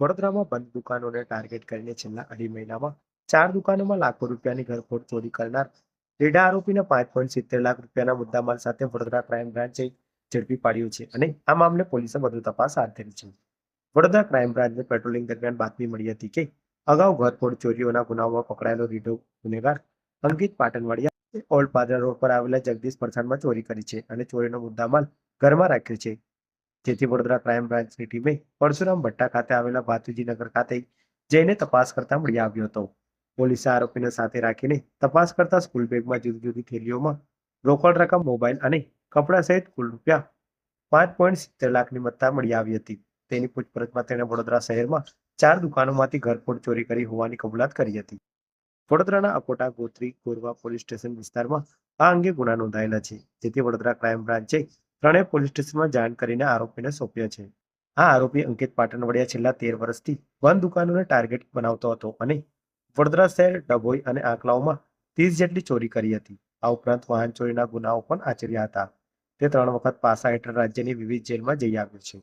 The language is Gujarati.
વડોદરામાં બંધ દુકાનોને ટાર્ગેટ કરીને છેલ્લા અઢી મહિનામાં ચાર દુકાનોમાં લાખો રૂપિયાની ઘરફોડ ચોરી કરનાર રેડા આરોપીને પાંચ પોઈન્ટ સિત્તેર લાખ રૂપિયાના મુદ્દામાલ સાથે વડોદરા ક્રાઇમ બ્રાન્ચે ઝડપી પાડ્યો છે અને આ મામલે પોલીસે વધુ તપાસ હાથ ધરી છે. વડોદરા ક્રાઇમ બ્રાન્ચને પેટ્રોલિંગ દરમિયાન બાતમી મળી હતી કે અગાઉ ઘરફોડ ચોરીઓના ગુનાઓમાં પકડાયેલો રીઢો ગુનેગાર અંકિત પાટણવાડિયા ઓલ્ડ પાદરા રોડ પર આવેલા જગદીશ પરસાણમાં ચોરી કરી છે અને ચોરીનો મુદ્દામાલ ઘરમાં રાખ્યો છે. જેથી વડોદરા ક્રાઇમ બ્રાન્ચની ટીમે પરશુરામ ભટ્ટા ખાતે આવેલા ભાતુજીનગર ખાતે જઈને તપાસ કરતા મળી આવ્યો હતો. પોલીસે આરોપીને સાથે રાખીને તપાસ કરતા સ્કૂલ બેગમાં જુદી જુદી થેલીઓમાં રોકડ રકમ, મોબાઈલ અને કપડાં સહિત કુલ રૂપિયા પાંચ પોઈન્ટ સિત્તેર લાખની મત્તા મળી આવી હતી. તેની પૂછપરછમાં તેણે વડોદરા શહેરમાં ચાર દુકાનોમાંથી ઘરફોડ ચોરી કરી હોવાની કબૂલાત કરી હતી. વડોદરાના અકોટા, ગોત્રી, ગોરવા પોલીસ સ્ટેશન વિસ્તારમાં આ અંગે ગુના નોંધાયેલા છે. જેથી વડોદરા ક્રાઇમ બ્રાન્ચે ત્રણેય પોલીસ સ્ટેશનમાં જાણ કરીને આરોપીને સોંપ્યો છે. આ આરોપી અંકિત પાટણવડિયા છેલ્લા તેર વર્ષથી વન દુકાનોને ટાર્ગેટ બનાવતો હતો અને વડોદરા શહેર ડભોઈ અને આંકલાઓમાં ત્રીસ જેટલી ચોરી કરી હતી. આ ઉપરાંત વાહન ચોરીના ગુનાઓ પણ આચર્યા હતા. તે ત્રણ વખત પાસા હેઠળ રાજ્યની વિવિધ જેલમાં જઈ આવ્યો છે.